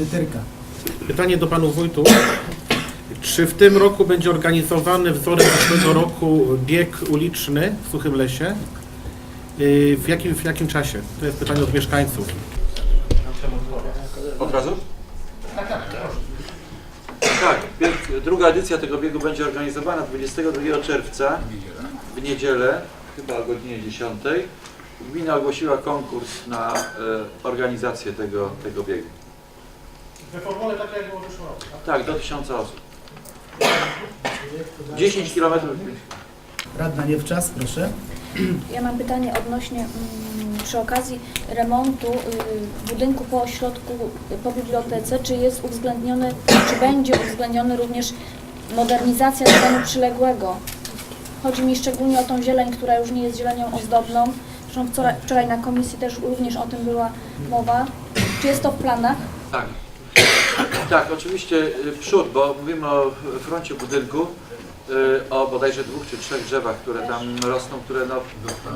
Wytyrka. Pytanie do panów wójtów. Czy w tym roku będzie organizowany wzorem zeszłego roku bieg uliczny w Suchym Lesie? Yy, W jakim, w jakim czasie? To jest pytanie od mieszkańców. Od razu? Tak, bieg, druga edycja tego biegu będzie organizowana 22 czerwca w niedzielę, chyba o godzinie 10. Gmina ogłosiła konkurs na e, organizację tego, tego biegu. We formule tak jak było wyszło. Tak, do 1000 osób. 10 km. Radna Niewczas, proszę. Ja mam pytanie odnośnie mm, przy okazji remontu y, budynku po ośrodku, po bibliotece, czy jest uwzględniony, czy będzie uwzględniony również modernizacja terenu przyległego? Chodzi mi szczególnie o tą zieleń, która już nie jest zielenią ozdobną. Zresztą wczoraj, wczoraj na komisji też również o tym była mowa. Czy jest to w planach? Tak. Tak, oczywiście y, przód, bo mówimy o froncie budynku, y, o bodajże dwóch czy trzech drzewach, które tam rosną, które no,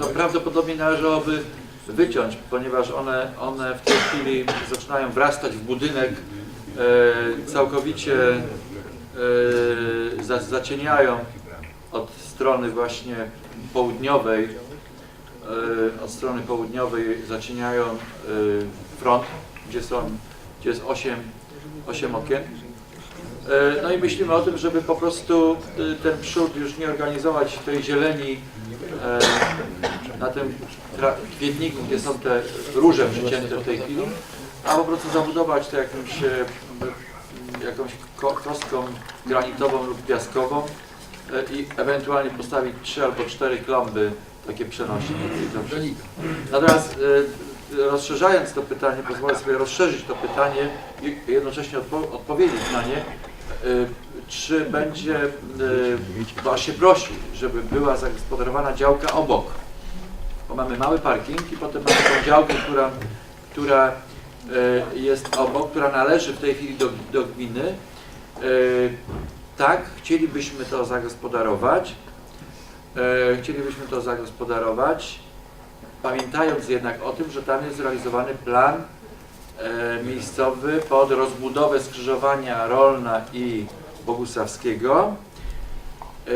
no prawdopodobnie należałoby wyciąć, ponieważ one, one w tej chwili zaczynają wrastać w budynek, y, całkowicie za- zacieniają od strony właśnie południowej, od strony południowej zacieniają front, gdzie są, gdzie jest 8, 8 okien. Y, No i myślimy o tym, żeby po prostu y, ten przód już nie organizować tej zieleni y, na tym kwietniku, gdzie są te róże przycięte w tej chwili, a po prostu zabudować to jakimś, e, jakąś ko- kostką granitową lub piaskową e, i ewentualnie postawić trzy albo cztery klomby takie przenośne. Natomiast e, rozszerzając to pytanie, pozwolę sobie rozszerzyć to pytanie i jednocześnie odpo- odpowiedzieć na nie. E, Czy będzie, aż się prosi, żeby była zagospodarowana działka obok, bo mamy mały parking i potem mamy tą działkę, która, która e, jest obok, która należy w tej chwili do, do gminy. E, Tak, chcielibyśmy to zagospodarować. Chcielibyśmy to zagospodarować, pamiętając jednak o tym, że tam jest zrealizowany plan e, miejscowy pod rozbudowę skrzyżowania Rolna i Bogusławskiego. E,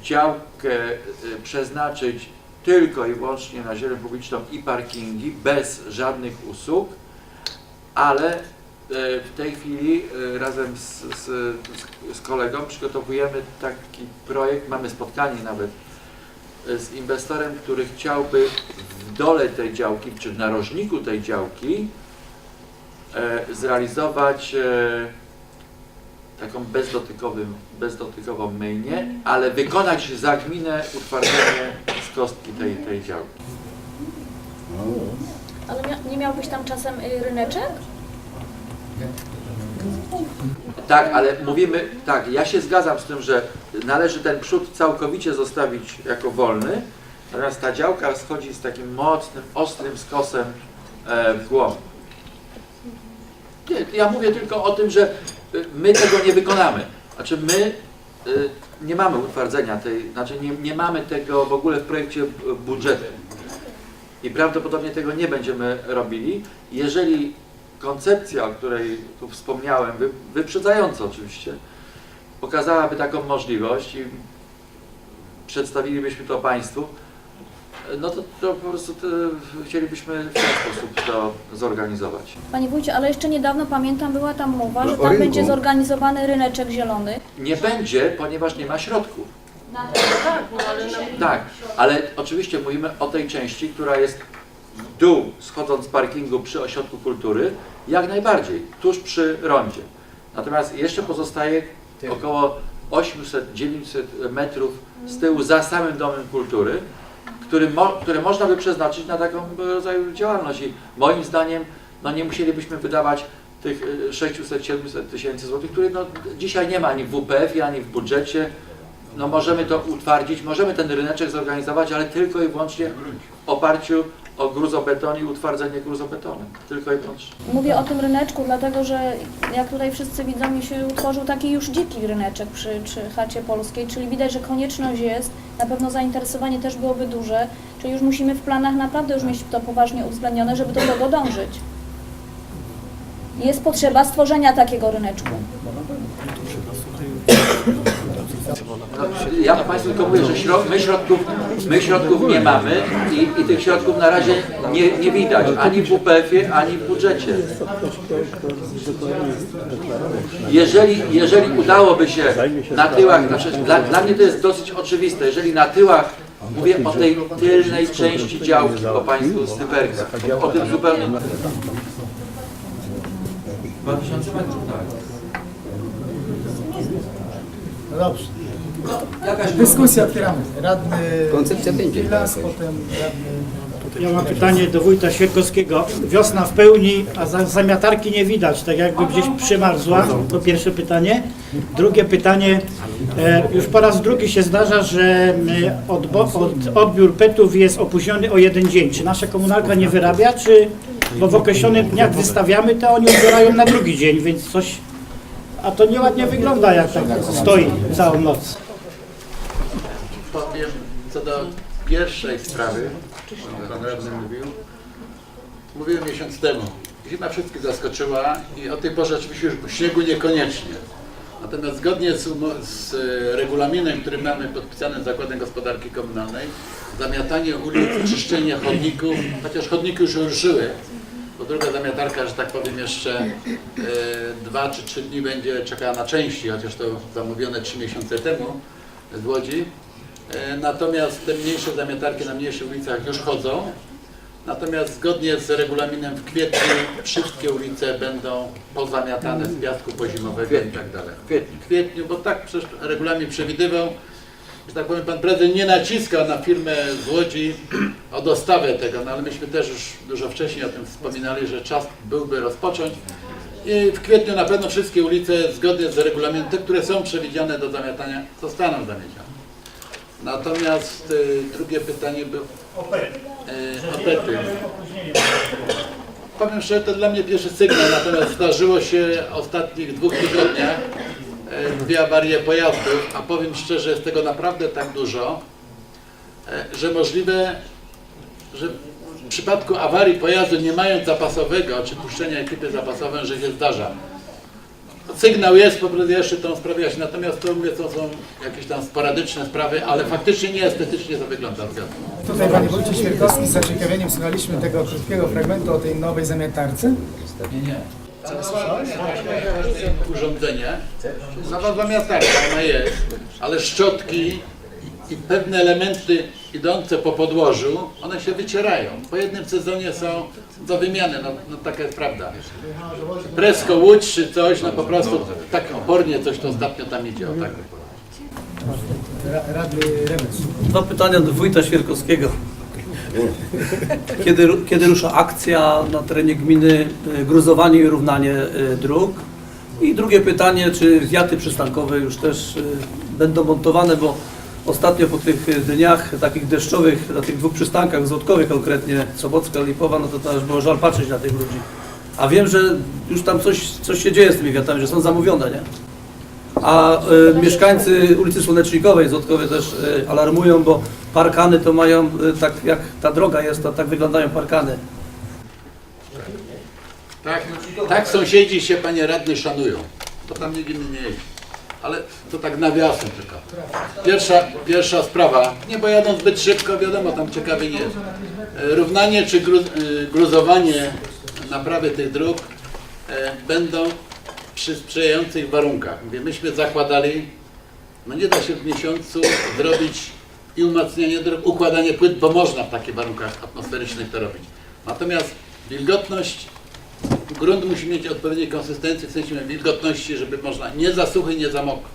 Działkę e, przeznaczyć tylko i wyłącznie na zieleń publiczną i parkingi, bez żadnych usług, ale w tej chwili razem z, z, z kolegą przygotowujemy taki projekt, mamy spotkanie nawet z inwestorem, który chciałby w dole tej działki, czy w narożniku tej działki e, zrealizować e, taką bezdotykowym, bezdotykową myjnię, ale wykonać za gminę utwardzenie z kostki tej, tej działki. Ale mia- nie miałbyś tam czasem y, ryneczek? Tak, ale mówimy, tak, ja się zgadzam z tym, że należy ten przód całkowicie zostawić jako wolny, natomiast ta działka schodzi z takim mocnym, ostrym skosem e, w głąb. Ja mówię tylko o tym, że y, my tego nie wykonamy. Znaczy my y, nie mamy utwardzenia tej, znaczy nie, nie mamy tego w ogóle w projekcie budżetu. I prawdopodobnie tego nie będziemy robili. Jeżeli koncepcja, o której tu wspomniałem, wy, wyprzedzająco oczywiście, pokazałaby taką możliwość i przedstawilibyśmy to Państwu, no to, to po prostu to, chcielibyśmy w ten sposób to zorganizować. Panie wójcie, ale jeszcze niedawno pamiętam, była tam mowa, No, że o tam rynku. będzie zorganizowany ryneczek zielony. Nie będzie, ponieważ nie ma środków. Tak, Tak, ale oczywiście mówimy o tej części, która jest w dół, schodząc z parkingu przy ośrodku kultury, jak najbardziej, tuż przy rondzie. Natomiast jeszcze pozostaje około 800-900 metrów z tyłu za samym domem kultury, który mo, które można by przeznaczyć na taką rodzaju działalność. I moim zdaniem no nie musielibyśmy wydawać tych y, 600-700 tysięcy złotych, które no, dzisiaj nie ma ani w WPF-ie, ani w budżecie. No możemy to utwardzić, możemy ten ryneczek zorganizować, ale tylko i wyłącznie w oparciu o gruzobeton i utwardzenie gruzobetonem. Tylko i wyłącznie. Mówię o tym ryneczku, dlatego że jak tutaj wszyscy widzą, mi się utworzył taki już dziki ryneczek przy, przy chacie polskiej, czyli widać, że konieczność jest, na pewno zainteresowanie też byłoby duże, czyli już musimy w planach naprawdę już mieć to poważnie uwzględnione, żeby do tego dążyć. jest potrzeba stworzenia takiego ryneczku. Ja Państwu tylko mówię, że środ, my, środków, my środków nie mamy i, i tych środków na razie nie, nie widać ani w WPF-ie, ani w budżecie. Jeżeli, jeżeli udałoby się na tyłach, znaczy dla, dla mnie to jest dosyć oczywiste, jeżeli na tyłach, mówię o tej tylnej części działki po Państwu styperka, o tym zupełnie... 2000 metrów, tak. Dobrze. Dyskusję otwieramy. Radny Koncepcja będzie. Pilas, potem radny... Ja mam pytanie do wójta Świerkowskiego. Wiosna w pełni, a za- zamiatarki nie widać, tak jakby gdzieś przymarzła. To pierwsze pytanie. Drugie pytanie. E, już po raz drugi się zdarza, że e, odbo- od, odbiór petów jest opóźniony o jeden dzień. Czy nasza komunalka nie wyrabia, czy bo w określonych dniach wystawiamy, to oni odbierają na drugi dzień, więc coś... A to nieładnie wygląda, jak tak stoi całą noc. Do pierwszej sprawy, pan radny mówił. Mówiłem miesiąc temu. Zima wszystkich zaskoczyła i o tej porze oczywiście już śniegu niekoniecznie. Natomiast zgodnie z, z e, regulaminem, który mamy podpisany z Zakładem Gospodarki Komunalnej, zamiatanie ulic, czyszczenie chodników, chociaż chodniki już ruszyły, bo druga zamiatarka, że tak powiem, jeszcze e, dwa czy trzy dni będzie czekała na części, chociaż to zamówione trzy miesiące temu z Łodzi. E, Natomiast te mniejsze zamiatarki na mniejszych ulicach już chodzą. Natomiast zgodnie z regulaminem w kwietniu wszystkie ulice będą pozamiatane z piasku pozimowego i tak dalej. W kwietniu. W kwietniu, bo tak przecież regulamin przewidywał, że tak powiem, pan prezydent nie naciskał na firmę z Łodzi o dostawę tego, no ale myśmy też już dużo wcześniej o tym wspominali, że czas byłby rozpocząć. I w kwietniu na pewno wszystkie ulice zgodnie z regulaminem, te, które są przewidziane do zamiatania, zostaną zamiecione. Natomiast y, drugie pytanie było... Y, opety. Powiem szczerze, to dla mnie pierwszy sygnał, natomiast zdarzyło się w ostatnich dwóch tygodniach e, dwie awarie pojazdów, a powiem szczerze, jest tego naprawdę tak dużo, e, że możliwe, że w przypadku awarii pojazdu nie mając zapasowego, czy puszczenia ekipy zapasowej, że się zdarza. Sygnał jest, po prostu jeszcze tą sprawę jaśnię. natomiast to mówię, to są jakieś tam sporadyczne sprawy, ale faktycznie nie estetycznie to wygląda. Zgadzam. Tutaj Panie Wójcie Świerkowski, z zaciekawieniem słuchaliśmy tego krótkiego fragmentu o tej nowej zamiatarce. Nie, nie. Urządzenie, nowa zamiatarka, ona jest, ale szczotki i pewne elementy idące po podłożu, one się wycierają. Po jednym sezonie są do wymiany, no, no taka jest prawda. Presko Łódź czy coś, no po prostu tak opornie coś to ostatnio tam idzie, o tak. Dwa pytania do wójta Świerkowskiego. Kiedy, kiedy rusza akcja na terenie gminy y, gruzowanie i równanie y, dróg? I drugie pytanie, czy wiaty przystankowe już też y, będą montowane, bo ostatnio po tych dniach takich deszczowych na tych dwóch przystankach, Złotkowie konkretnie, Sobocka, Lipowa, no to też było żal patrzeć na tych ludzi. A wiem, że już tam coś, coś się dzieje z tymi wiatami, że są zamówione, nie? A y, mieszkańcy ulicy Słonecznikowej, Złotkowie też y, alarmują, bo parkany to mają, y, tak jak ta droga jest, to tak wyglądają parkany. Tak, tak sąsiedzi się panie radny szanują, to tam inny nie jeździ. Ale to tak nawiasem tylko. Pierwsza, pierwsza sprawa, nie bo jadą zbyt szybko, wiadomo, tam ciekawy nie jest. E, Równanie czy gru, e, gruzowanie naprawy tych dróg e, będą przy sprzyjających warunkach. Myśmy zakładali, no nie da się w miesiącu zrobić i umacnianie dróg, układanie płyt, bo można w takich warunkach atmosferycznych to robić. Natomiast wilgotność grunt musi mieć odpowiedniej konsystencji, w sensie wilgotności, żeby można nie za suchy, nie za mokry.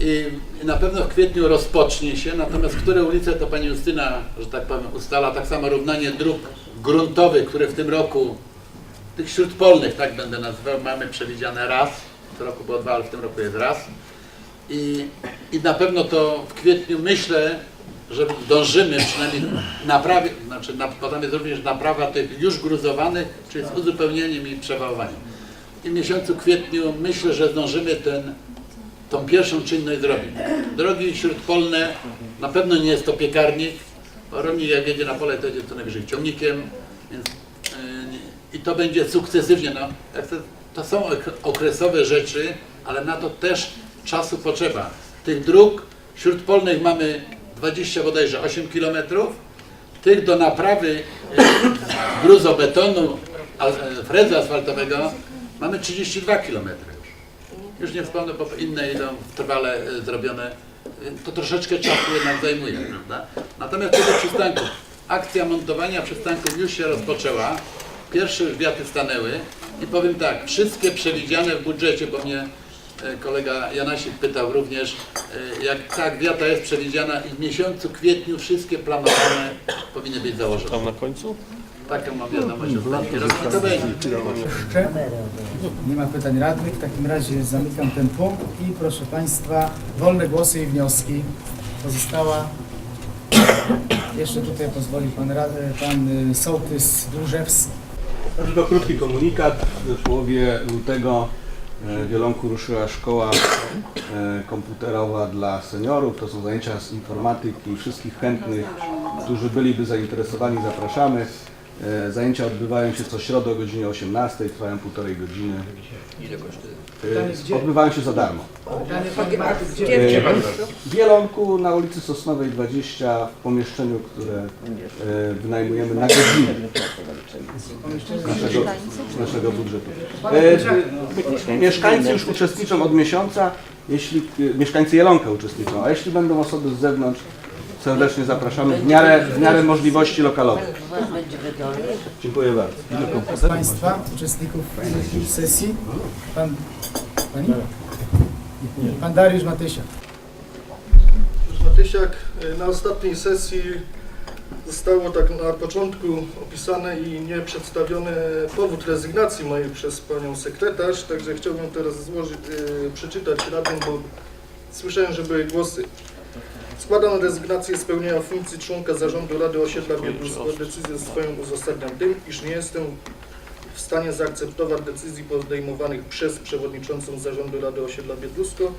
I na pewno w kwietniu rozpocznie się, natomiast które ulice to pani Justyna, że tak powiem, ustala tak samo równanie dróg gruntowych, które w tym roku, tych śródpolnych, tak będę nazywał, mamy przewidziane raz, tym roku było dwa, ale w tym roku jest raz. I, I na pewno to w kwietniu myślę, że dążymy przynajmniej naprawy, znaczy na, potem jest również naprawa tych już gruzowanych, czyli z uzupełnieniem i przewałowaniem. I w miesiącu kwietniu myślę, że zdążymy ten, tą pierwszą czynność zrobić. Drogi śródpolne, na pewno nie jest to piekarnik, rolnik jak jedzie na pole, to jedzie co najwyżej ciągnikiem, więc yy, i to będzie sukcesywnie. No, to, są ok- okresowe rzeczy, ale na to też czasu potrzeba. Tych dróg śródpolnych mamy 20 bodajże 8 km, tych do naprawy e, gruzobetonu, a- e, frezu asfaltowego mamy 32 km już. Nie wspomnę, bo inne idą trwale e, zrobione. E, To troszeczkę czasu jednak zajmuje, prawda? Natomiast co do przystanków. Akcja montowania przystanków już się rozpoczęła. Pierwsze już wiaty stanęły i powiem tak, wszystkie przewidziane w budżecie, bo mnie e, kolega Janasik pytał również, e, jak ta gwiata jest przewidziana i w miesiącu kwietniu wszystkie planowane powinny być założone. Tam na końcu? Taką mam wiadomość to będzie. Nie ma pytań radnych, w takim razie zamykam ten punkt i proszę Państwa, wolne głosy i wnioski. Pozostała, jeszcze tutaj pozwoli Pan, rad- pan y, Sołtys Dłużewski. Tylko krótki komunikat. W połowie lutego e, Wielonku ruszyła szkoła e, komputerowa dla seniorów. To są zajęcia z informatyki. Wszystkich chętnych, którzy byliby zainteresowani, zapraszamy. E, Zajęcia odbywają się co środę o godzinie 18, trwają półtorej godziny. E, Odbywają się za darmo. E, W Wielonku na ulicy Sosnowej 20 w pomieszczeniu, które e, wynajmujemy na godzinę naszego, naszego budżetu. E, mieszkańcy już uczestniczą od miesiąca, jeśli e, mieszkańcy Jelonka uczestniczą, a jeśli będą osoby z zewnątrz, serdecznie zapraszamy w miarę, w miarę możliwości lokalowych. Dziękuję bardzo. Z Państwa, uczestników sesji, Pan, Pani? Pan Dariusz Matysiak. Matysiak, y, na ostatniej sesji zostało tak na początku opisane i nie przedstawiony powód rezygnacji mojej przez panią sekretarz, także chciałbym teraz złożyć, y, przeczytać radnym, bo słyszałem, że były głosy. Składam rezygnację z pełnienia funkcji członka zarządu Rady Osiedla Biedrusko. Decyzję swoją uzasadniam tym, iż nie jestem w stanie zaakceptować decyzji podejmowanych przez przewodniczącą zarządu Rady Osiedla Biedrusko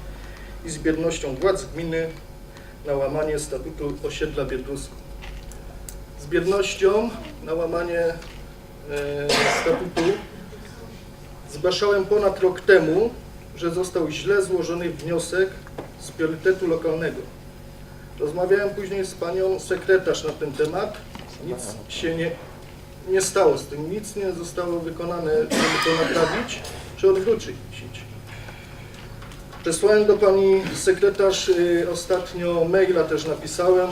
i z biernością władz gminy na łamanie statutu osiedla Biedrusko. Biednością na łamanie e, statutu zgłaszałem ponad rok temu, że został źle złożony wniosek z priorytetu lokalnego. Rozmawiałem później z panią sekretarz na ten temat. Nic się nie, nie stało z tym, nic nie zostało wykonane, żeby to naprawić czy odwrócić. Przesłałem do pani sekretarz y, ostatnio maila też napisałem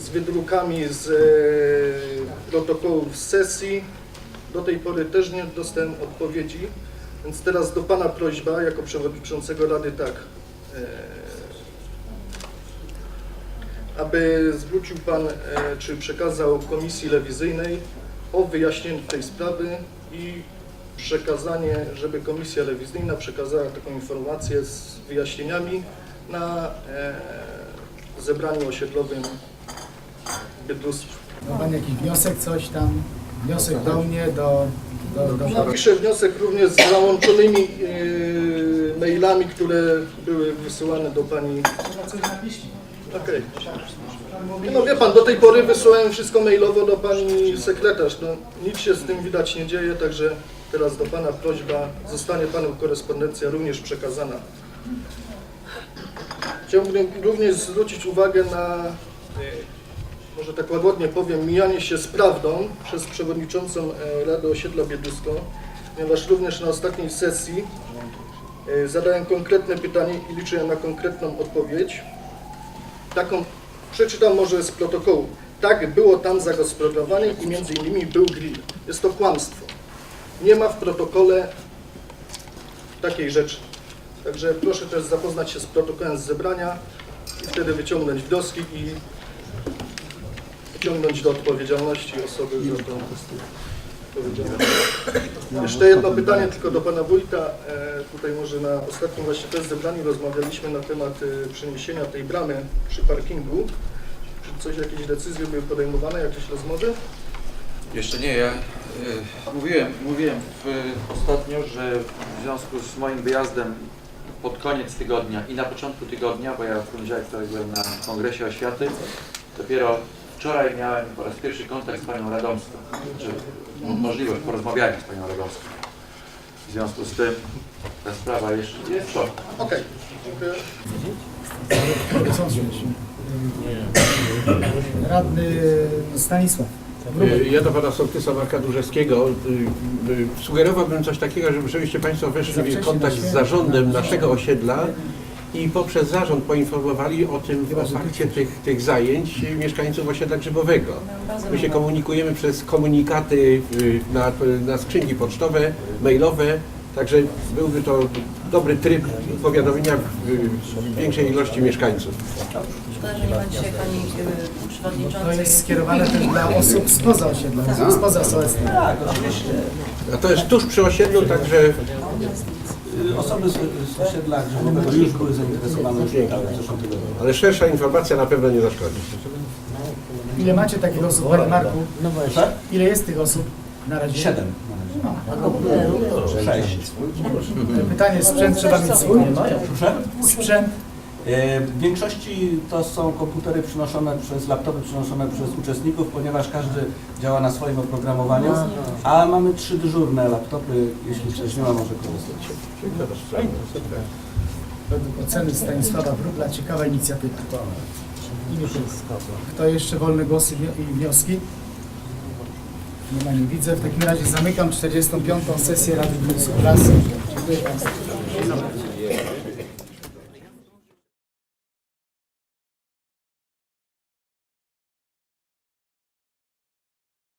z wydrukami z y, protokołów z sesji. Do tej pory też nie dostałem odpowiedzi, więc teraz do pana prośba jako przewodniczącego rady tak. y, aby zwrócił pan e, czy przekazał komisji rewizyjnej o wyjaśnienie tej sprawy i przekazanie, żeby komisja rewizyjna przekazała taką informację z wyjaśnieniami na e, zebraniu osiedlowym Bydgoszczy. Ma Pan jakiś wniosek, coś tam? Wniosek do mnie, do... do, do, Napiszę wniosek również z załączonymi e, mailami, które były wysyłane do pani. Okej. No wie pan, do tej pory wysyłałem wszystko mailowo do pani sekretarz. No, nic się z tym widać nie dzieje, także teraz do pana prośba, zostanie panu korespondencja również przekazana. Chciałbym również zwrócić uwagę na, może tak łagodnie powiem, mijanie się z prawdą przez przewodniczącą e, Rady Osiedla Biedusko, ponieważ również na ostatniej sesji e, zadałem konkretne pytanie i liczę na konkretną odpowiedź. Taką przeczytam może z protokołu. Tak, było tam zagospodarowane i między innymi był grill. Jest to kłamstwo. Nie ma w protokole takiej rzeczy. Także proszę też zapoznać się z protokołem z zebrania i wtedy wyciągnąć wnioski i wyciągnąć do odpowiedzialności osoby za to powiedziane. Jeszcze jedno pytanie tylko do pana wójta. E, Tutaj może na ostatnim właśnie też zebraniu rozmawialiśmy na temat e, przeniesienia tej bramy przy parkingu. Czy coś, jakieś decyzje były podejmowane, jakieś rozmowy? Jeszcze nie, ja y, mówiłem, mówiłem w, ostatnio, że w związku z moim wyjazdem pod koniec tygodnia i na początku tygodnia, bo ja w poniedziałek wczoraj byłem na Kongresie Oświaty, dopiero Wczoraj miałem po raz pierwszy kontakt z panią Radomską, znaczy mo- możliwość porozmawiania z panią Radomską. W związku z tym ta sprawa jeszcze jest w toku. Okej, dziękuję. Radny Stanisław. Y, Ja do pana sołtysa Marka Dużewskiego y, y, sugerowałbym coś takiego, żeby żebyście Państwo weszli w kontakt z zarządem naszego osiedla i poprzez zarząd poinformowali o tym, o fakcie tych, tych zajęć mieszkańców osiedla Grzybowego. My się komunikujemy przez komunikaty y, na, na skrzynki pocztowe, mailowe, także byłby to dobry tryb powiadomienia większej ilości mieszkańców. Szkoda, że nie ma dzisiaj pani y, To przewodniczącej. jest skierowane też dla osób spoza osiedla, spoza sołectwa. Tak, oczywiście. A to jest tuż przy osiedlu, także Osoby z, z osiedla Grzybowego już były zainteresowane w zeszłym tygodniu. Ale szersza informacja na pewno nie zaszkodzi. Ile macie takich osób, panie Marku? Ile jest tych osób na razie? Siedem. Sześć. Pytanie, sprzęt trzeba mieć swój? Sprzęt E, W większości to są komputery przynoszone przez, laptopy przynoszone przez uczestników, ponieważ każdy działa na swoim oprogramowaniu, a mamy trzy dyżurne laptopy, jeśli ktoś nie ma, może korzystać. według oceny Stanisława Wróbla ciekawa inicjatywa. Kto jeszcze wolne głosy i wnioski? Nie ma, nie widzę. W takim razie zamykam 45. sesję Rady Gminnej Prasy. Dziękuję Państwu.